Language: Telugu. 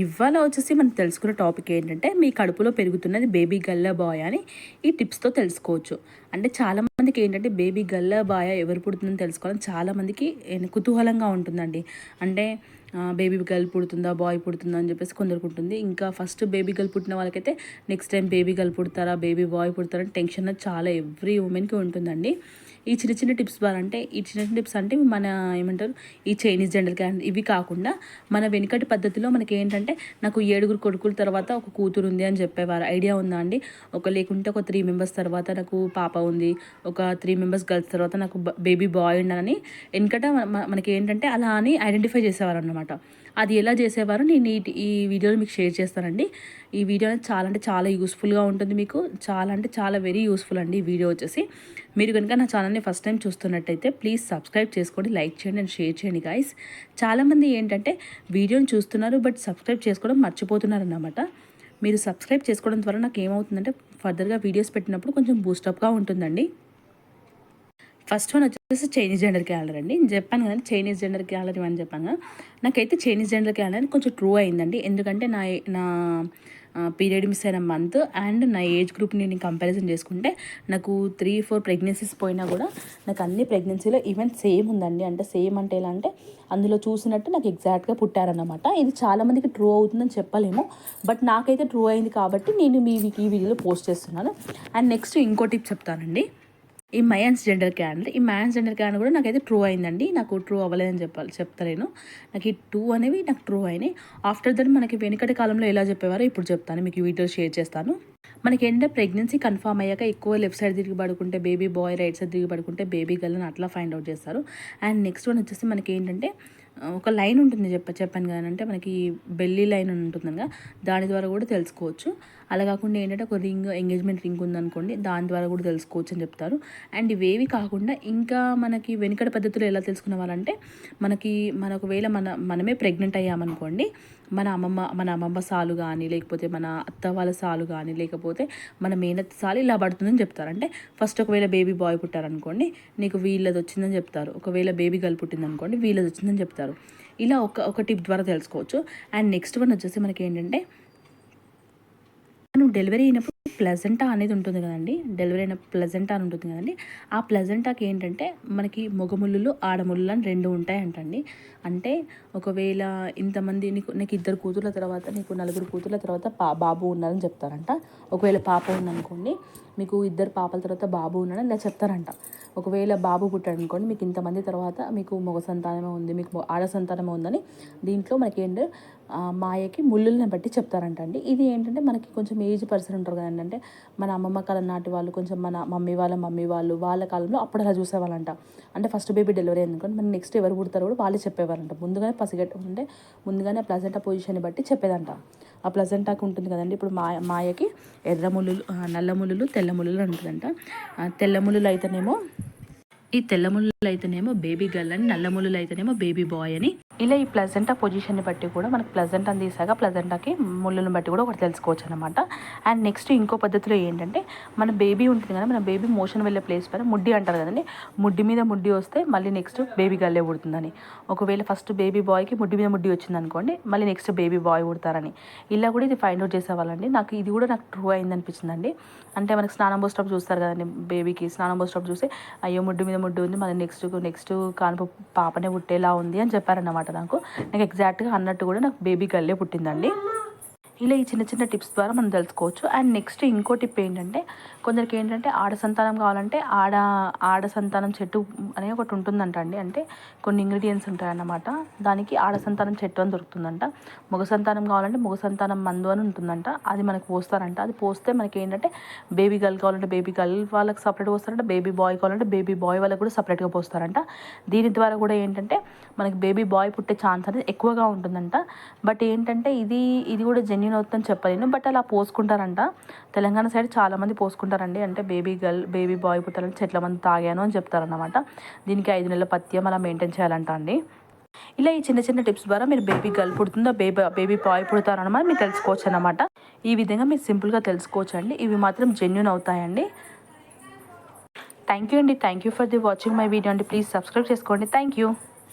ఇవాళ వచ్చేసి మనం తెలుసుకున్న టాపిక్ ఏంటంటే మీ కడుపులో పెరుగుతున్నది బేబీ గల్ల బాయ్ అని ఈ టిప్స్తో తెలుసుకోవచ్చు. అంటే చాలామందికి ఏంటంటే బేబీ గల్ల బాయ ఎవరు పుడుతుందని తెలుసుకోవాలని చాలామందికి కుతూహలంగా ఉంటుందండి. అంటే బేబీ గర్ల్ పుడుతుందా బాయ్ పుడుతుందా అని చెప్పేసి కొందరికి ఉంటుంది. ఇంకా ఫస్ట్ బేబీ గర్ల్ పుట్టిన వాళ్ళకైతే నెక్స్ట్ టైం బేబీ గర్ల్ పుడతారా బేబీ బాయ్ పుడతారా అని టెన్షన్ అనేది చాలా ఎవ్రీ ఉమెన్కి ఉంటుందండి. ఈ చిన్న చిన్న టిప్స్ అంటే ఈ చిన్న చిన్న టిప్స్ అంటే మన ఏమంటారు ఈ చైనీస్ జెండర్ క్యాన్ ఇవి కాకుండా మన వెనుకటి పద్ధతిలో మనకి ఏంటంటే నాకు ఏడుగురు కొడుకుల తర్వాత ఒక కూతురు ఉంది అని చెప్పేవారు. ఐడియా ఉందా అండి? ఒక లేకుంటే ఒక త్రీ మెంబర్స్ తర్వాత నాకు పాప ఉంది. ఒక త్రీ మెంబర్స్ గర్ల్స్ తర్వాత నాకు బేబీ బాయ్ ఉండాలని వెనుకట మనకి ఏంటంటే అలా అని ఐడెంటిఫై చేసేవారు అన్నమాట అది ఎలా చేసేవారో? నేను ఈ వీడియోలో మీకు షేర్ చేస్తానండి. ఈ వీడియో అనేది చాలా అంటే చాలా యూస్ఫుల్గా ఉంటుంది మీకు. చాలా అంటే చాలా వెరీ యూస్ఫుల్ అండి ఈ వీడియో వచ్చేసి. మీరు కనుక నా ఛానల్ని ఫస్ట్ టైం చూస్తున్నట్టయితే ప్లీజ్ సబ్స్క్రైబ్ చేసుకోండి లైక్ చేయండి అండ్ షేర్ చేయండి గాయస్. చాలామంది ఏంటంటే వీడియోని చూస్తున్నారు బట్ సబ్స్క్రైబ్ చేసుకోవడం మర్చిపోతున్నారు అన్నమాట మీరు సబ్స్క్రైబ్ చేసుకోవడం ద్వారా నాకు ఏమవుతుందంటే ఫర్దర్గా వీడియోస్ పెట్టినప్పుడు కొంచెం బూస్టప్గా ఉంటుందండి. ఫస్ట్ వన్ వచ్చేసి చైనీస్ జెండర్ క్యాలరీ అండి. చెప్పాను కదండి చైనీస్ జెండర్ క్యాలరీ అని చెప్పాను కదా. నాకైతే చైనీస్ జెండర్ క్యాలరీ కొంచెం ట్రూ అయిందండి. ఎందుకంటే నా నా పీరియడ్ మిస్ అయిన మంత్ అండ్ నా ఏజ్ గ్రూప్ని నేను కంపారిజన్ చేసుకుంటే నాకు త్రీ ఫోర్ ప్రెగ్నెన్సీస్ పోయినా కూడా నాకు అన్ని ప్రెగ్నెన్సీలో ఈవెన్ సేమ్ ఉందండి. అంటే సేమ్ అంటే ఎలా అంటే అందులో చూసినట్టు నాకు ఎగ్జాక్ట్గా పుట్టారన్నమాట. ఇది చాలామందికి ట్రూ అవుతుందని చెప్పలేము. బట్ నాకైతే ట్రూ అయింది కాబట్టి నేను మీ ఈ వీడియోలో పోస్ట్ చేస్తున్నాను. అండ్ నెక్స్ట్ ఇంకో టిప్ చెప్తానండి. ఈ మయాన్స్ జెండర్ క్యాలెండర్ ఈ మయాన్స్ జెండర్ క్యాన్ కూడా నాకైతే ట్రూ అయిందండి. నాకు ట్రూ అవ్వలేదని చెప్పాలి చెప్తలేను. నాకు ఈ టూ అనేవి నాకు ట్రూ అయినాయి. ఆఫ్టర్ దట్ మనకి వెనుకటి కాలంలో ఎలా చెప్పేవారో ఇప్పుడు చెప్తాను మీకు వీడియో షేర్ చేస్తాను. మనకి ఏంటంటే ప్రెగ్నెన్సీ కన్ఫర్మ్ అయ్యాక ఎక్కువ లెఫ్ట్ సైడ్ తిరిగి పడుకుంటే బేబీ బాయ్ రైట్ సైడ్ తిరిగి పడుకుంటే బేబీ గర్ల్ అని అట్లా ఫైండ్ అవుట్ చేస్తారు. అండ్ నెక్స్ట్ వన్ వచ్చేసి మనకి ఏంటంటే ఒక లైన్ ఉంటుంది చెప్ప చెప్పాను కదా అంటే మనకి బెల్లీ లైన్ అని ఉంటుంది కదా దాని ద్వారా కూడా తెలుసుకోవచ్చు. అలా కాకుండా ఏంటంటే ఒక రింగ్ ఎంగేజ్మెంట్ రింగ్ ఉందనుకోండి దాని ద్వారా కూడా తెలుసుకోవచ్చు అని చెప్తారు. అండ్ ఇవేవి కాకుండా ఇంకా మనకి వెనుకడ పద్ధతిలో ఎలా తెలుసుకునే వాళ్ళంటే మనకి మన ఒకవేళ మన మనమే ప్రెగ్నెంట్ అయ్యామనుకోండి మన అమ్మమ్మ మన అమ్మమ్మ సాలు కానీ లేకపోతే మన అత్త వాళ్ళ సాలు కానీ లేకపోతే మన మేనత్ సాలు ఇలా పడుతుందని చెప్తారు. అంటే ఫస్ట్ ఒకవేళ బేబీ బాయ్ పుట్టారనుకోండి నీకు వీళ్ళది వచ్చిందని చెప్తారు. ఒకవేళ బేబీ గర్ల్ పుట్టిందనుకోండి వీళ్ళది వచ్చిందని చెప్తారు. ఇలా ఒక ఒక టిప్ ద్వారా తెలుసుకోవచ్చు. అండ్ నెక్స్ట్ వన్ వచ్చేసి మనకి ఏంటంటే మనం డెలివరీ అయినప్పుడు ప్లజెంటా అనేది ఉంటుంది కదండి. డెలివరీ అయిన ప్లజెంటా అని ఉంటుంది కదండి. ఆ ప్లజెంటాకి ఏంటంటే మనకి మొగముళ్ళు ఆడముళ్ళు అని రెండు ఉంటాయంటండి. అంటే ఒకవేళ ఇంతమంది నీకు నీకు ఇద్దరు కూతుర్ల తర్వాత నీకు నలుగురు కూతుర్ల తర్వాత పా బాబు ఉన్నారని చెప్తారంట. ఒకవేళ పాప ఉందనుకోండి మీకు ఇద్దరు పాపల తర్వాత బాబు ఉన్నాడని ఇలా చెప్తారంట. ఒకవేళ బాబు పుట్టాడు అనుకోండి మీకు ఇంతమంది తర్వాత మీకు మగ సంతానమే ఉంది మీకు ఆడ సంతానమే ఉందని దీంట్లో మనకి ఏంటంటే మాయకి ముళ్ళుల్ని బట్టి చెప్తారంట అండి. ఇది ఏంటంటే మనకి కొంచెం ఏజ్ పర్సన్ ఉంటారు కదండి. అంటే మన అమ్మమ్మ కాలం నాటి వాళ్ళు కొంచెం మన మమ్మీ వాళ్ళ మమ్మీ వాళ్ళు వాళ్ళ కాలంలో అప్పుడు అలా చూసేవాళ్ళంట. అంటే ఫస్ట్ బేబీ డెలివరీ ఎందుకంటే మన నెక్స్ట్ ఎవరు పుడతారు కూడా వాళ్ళే చెప్పేవారంట. ముందుగానే పసిగట్టు ఉంటే ముందుగానే ప్లజెంటా పొజిషన్ బట్టి చెప్పేదంట. ఆ ప్లజెంటాకి ఉంటుంది కదండి. ఇప్పుడు మా మాయకి ఎర్ర ముళ్ళు నల్ల ములులు తెల్ల ముళ్ళు ఉంటుందంట తెల్ల ములులు అయితేనేమో ఈ తెల్ల ముళ్ళు అయితేనేమో బేబీ గర్ల్ అని నల్ల ముళ్ళు అయితేనేమో బేబీ బాయ్ అని. ఇలా ఈ ప్లజెంటా పొజిషన్ని బట్టి కూడా మనకి అని తీసాక ప్లజెంటాకి ముళ్ళని బట్టి కూడా ఒకటి తెలుసుకోవచ్చు అనమాట అండ్ నెక్స్ట్ ఇంకో పద్ధతిలో ఏంటంటే మన బేబీ ఉంటుంది కదా మన బేబీ మోషన్ వెళ్ళే ప్లేస్ పైన ముడ్డి అంటారు కదండి ముడ్డి మీద ముడ్డి వస్తే మళ్ళీ నెక్స్ట్ బేబీ గల్లే పుడుతుందని. ఒకవేళ ఫస్ట్ బేబీ బాయ్కి ముడ్డి మీద ముడ్డి వచ్చింది అనుకోండి మళ్ళీ నెక్స్ట్ బేబీ బాయ్ పుడతారని. ఇలా కూడా ఇది ఫైండ్ అవుట్ చేసేవాళ్ళండి. నాకు ఇది కూడా నాకు ట్రూ అయింది అనిపించిందండి అంటే మనకి స్నానం పోసేటప్పుడు చూస్తారు కదండి బేబీకి స్నానం పోసేటప్పుడు చూసి అయ్యో ముడ్డు మీద ముడ్డు ఉంది. మన నెక్స్ట్ నెక్స్ట్ కానుపు పాపనే పుట్టేలా ఉంది అని చెప్పారన్నమాట నాకు. నాకు ఎగ్జాక్ట్గా అన్నట్టు కూడా నాకు బేబీ గల్లే పుట్టిందండి. ఇలా ఈ చిన్న చిన్న టిప్స్ ద్వారా మనం తెలుసుకోవచ్చు. అండ్ నెక్స్ట్ ఇంకో టిప్ ఏంటంటే కొందరికి ఏంటంటే ఆడ సంతానం కావాలంటే ఆడ ఆడ సంతానం చెట్టు అనే ఒకటి ఉంటుందంట అండి. అంటే కొన్ని ఇంగ్రీడియంట్స్ ఉంటాయన్నమాట. దానికి ఆడ సంతానం చెట్టు అని దొరుకుతుందంట. మగ సంతానం కావాలంటే మగ సంతానం మందు అని ఉంటుందంట. అది మనకు పోస్తారంట. అది పోస్తే మనకి ఏంటంటే బేబీ గర్ల్ కావాలంటే బేబీ గర్ల్ వాళ్ళకి సపరేట్ పోస్తారంట. బేబీ బాయ్ కావాలంటే బేబీ బాయ్ వాళ్ళకి కూడా సపరేట్గా పోస్తారంట. దీని ద్వారా కూడా ఏంటంటే మనకి బేబీ బాయ్ పుట్టే ఛాన్స్ అనేది ఎక్కువగా ఉంటుందంట. బట్ ఏంటంటే ఇది ఇది కూడా నేను అవుతుందని చెప్పలేను బట్ అలా పోసుకుంటారంట. తెలంగాణ సైడ్ చాలామంది పోసుకుంటారండి. అంటే బేబీ గర్ల్ బేబీ బాయ్ పుట్టాలని చెట్ల మంది తాగాను అని చెప్తారన్నమాట. దీనికి ఐదు నెలల పత్యం అలా మెయింటైన్ చేయాలంట అండి. ఇలా ఈ చిన్న చిన్న టిప్స్ ద్వారా మీరు బేబీ గర్ల్ పుడుతుందో బేబీ బేబీ బాయ్ పుడతారన్నమాట మీరు తెలుసుకోవచ్చు అనమాట ఈ విధంగా మీరు సింపుల్గా తెలుసుకోవచ్చు అండి ఇవి మాత్రం జెన్యున్ అవుతాయండి. థ్యాంక్ యూ అండి. Thank you for the watching my video అండి. ప్లీజ్ సబ్స్క్రైబ్ చేసుకోండి. Thank you